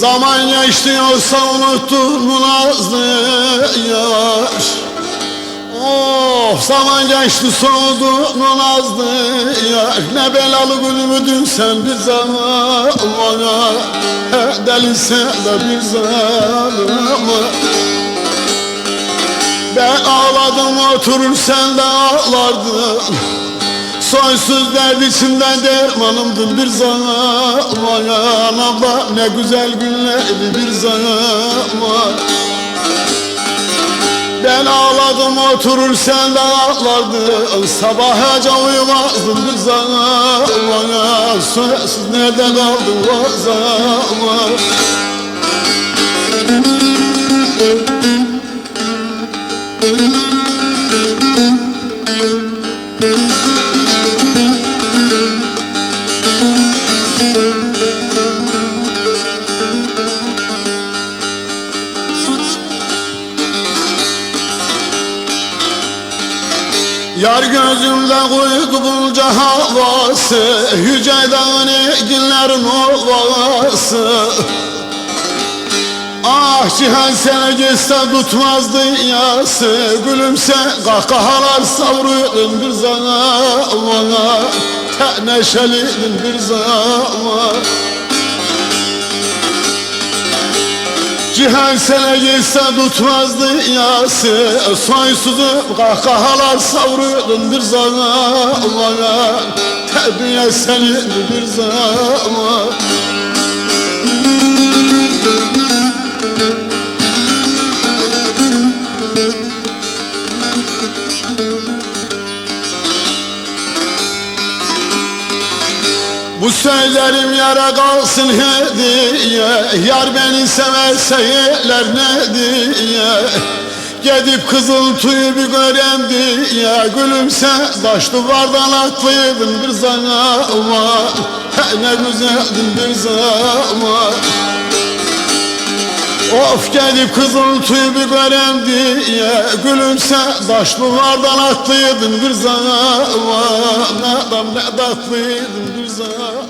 Zaman geçti olsa unuttum bu nazlı yar zaman geçti soğudu mu nazlı yaş Ne belalı gülümüdün sen bir zaman. Bana He delisin de zaman. Ben ağladım oturur sen de ağlardın. Soysuz dert içimden dermanımdın bir zaman. Abla ne güzel günlerdi bir zaman Ben ağladım oturur sen de ağlardın Sabahaca uyumazdın bir zaman Soysuz nerede kaldın o zaman Yar gözümde bunca havası Yüce dağın ekinlerin ovası Ah cihan geçse tutmazdı yası Gülümse kahkahalar savruyordun bir zamana. Te neşeliydin bir zaman Cihan sene geçse tutmazdı yası Soysuzu kahkahalar savruyordun bir zamana Terbiye senin bir zaman Bu sözlerim yara kalsın hediye Yar beni severse yeler ne diye. Gidip kızıl tüyü bir görem diye. Gülümse taş duvardan atlıydın bir zaman He ne güzeldin bir zaman Of gelip kızıl tüyü bir görem diye Gülümse taş duvardan atlıydın bir zaman. Adam ne tatlıydın bir zaman